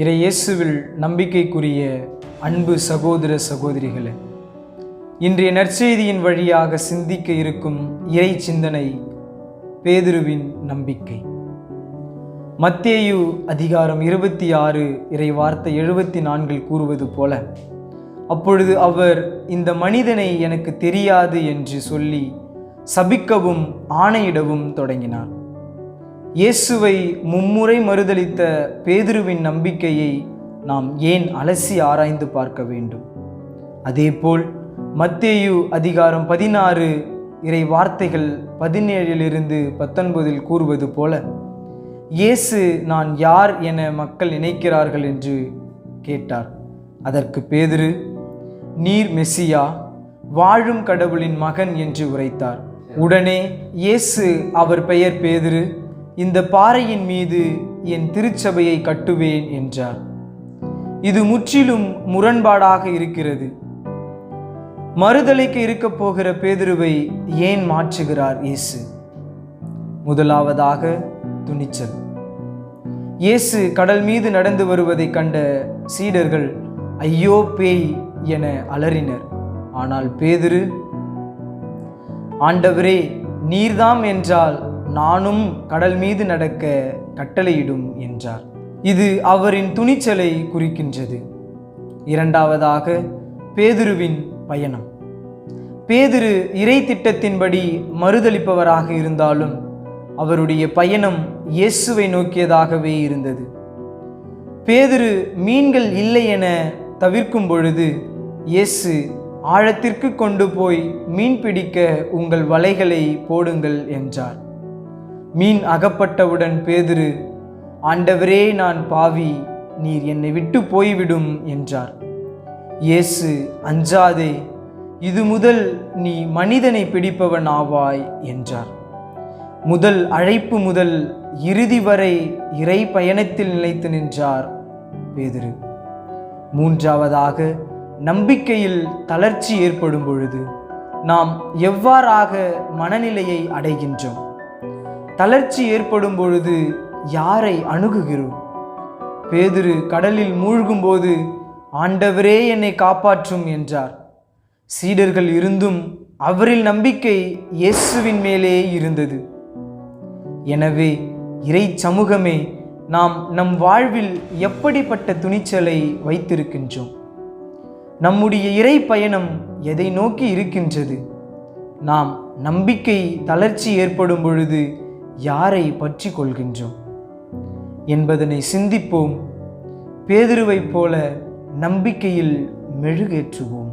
இறை இயேசுவில் நம்பிக்கைக்குரிய அன்பு சகோதர சகோதரிகளே இன்றைய நற்செய்தியின் வழியாக சிந்திக்க இருக்கும் இறை சிந்தனை பேதுருவின் நம்பிக்கை. மத்தேயு அதிகாரம் இருபத்தி ஆறு இறை வார்த்தை எழுபத்தி நான்கில் கூறுவது போல அப்பொழுது அவர் இந்த மனிதனை எனக்கு தெரியாது என்று சொல்லி சபிக்கவும் ஆணையிடவும் தொடங்கினார். இயேசுவை மும்முறை மறுதளித்த பேதுருவின் நம்பிக்கையை நாம் ஏன் அலசி ஆராய்ந்து பார்க்க வேண்டும்? அதேபோல் மத்தேயு அதிகாரம் பதினாறு இறை வார்த்தைகள் பதினேழிலிருந்து பத்தொன்பதில் கூறுவது போல இயேசு நான் யார் என மக்கள் நினைக்கிறார்கள் என்று கேட்டார். அதற்கு பேதுரு நீர் மெஸ்ஸியா வாழும் கடவுளின் மகன் என்று உரைத்தார். உடனே இயேசு அவர் பெயர் பேதுரு இந்த பாறையின் மீது என் திருச்சபையை கட்டுவேன் என்றார். இது முற்றிலும் முரண்பாடாக இருக்கிறது. மறுதலைக்கு இருக்கப் போகிற பேதுருவை ஏன் மாற்றுகிறார் இயேசு? முதலாவதாக துணிச்சல். இயேசு கடல் மீது நடந்து வருவதை கண்ட சீடர்கள் ஐயோ பேய் என அலறினர். ஆனால் பேதுரு ஆண்டவரே நீர்தாம் என்றால் நானும் கடல் மீது நடக்க கட்டளையிடும் என்றார். இது அவரின் துணிச்சலை குறிக்கின்றது. இரண்டாவதாக பேதுருவின் பயணம். பேதுரு இறை திட்டத்தின்படி மறுதளிப்பவராக இருந்தாலும் அவருடைய பயணம் இயேசுவை நோக்கியதாகவே இருந்தது. பேதுரு மீன்கள் இல்லை என தவிர்க்கும் பொழுது இயேசு ஆழத்திற்கு கொண்டு போய் மீன் பிடிக்க உங்கள் வலைகளை போடுங்கள் என்றார். மீன் அகப்பட்டவுடன் பேதுரு ஆண்டவரே நான் பாவி நீர் என்னை விட்டு போய்விடும் என்றார். இயேசு அஞ்சாதே இது முதல் நீ மனிதனை பிடிப்பவன் ஆவாய் என்றார். முதல் அழைப்பு முதல் இறுதி வரை இறை பயணத்தில் நிலைத்து நின்றார் பேதுரு. மூன்றாவதாக நம்பிக்கையில் தளர்ச்சி ஏற்படும் பொழுது நாம் எவ்வாறாக மனநிலையை அடைகின்றோம்? தளர்ச்சி ஏற்படும் பொழுது யாரை அணுகுகிறோம் பேதுரு கடலில் மூழ்கும்போது ஆண்டவரே என்னை காப்பாற்றும் என்றார். சீடர்கள் இருந்தும் அவரில் நம்பிக்கை இயேசுவின் மேலே இருந்தது. எனவே இறை சமூகமே நாம் நம் வாழ்வில் எப்படிப்பட்ட துணிச்சலை வைத்திருக்கின்றோம்? நம்முடைய இறை பயணம் எதை நோக்கி இருக்கின்றது? நாம் நம்பிக்கை தளர்ச்சி ஏற்படும் பொழுது யாரை பற்றி கொள்கின்றோம்? என்பதனை சிந்திப்போம். பேதுருவைப் போல நம்பிக்கையில் மெழுகேற்றுவோம்.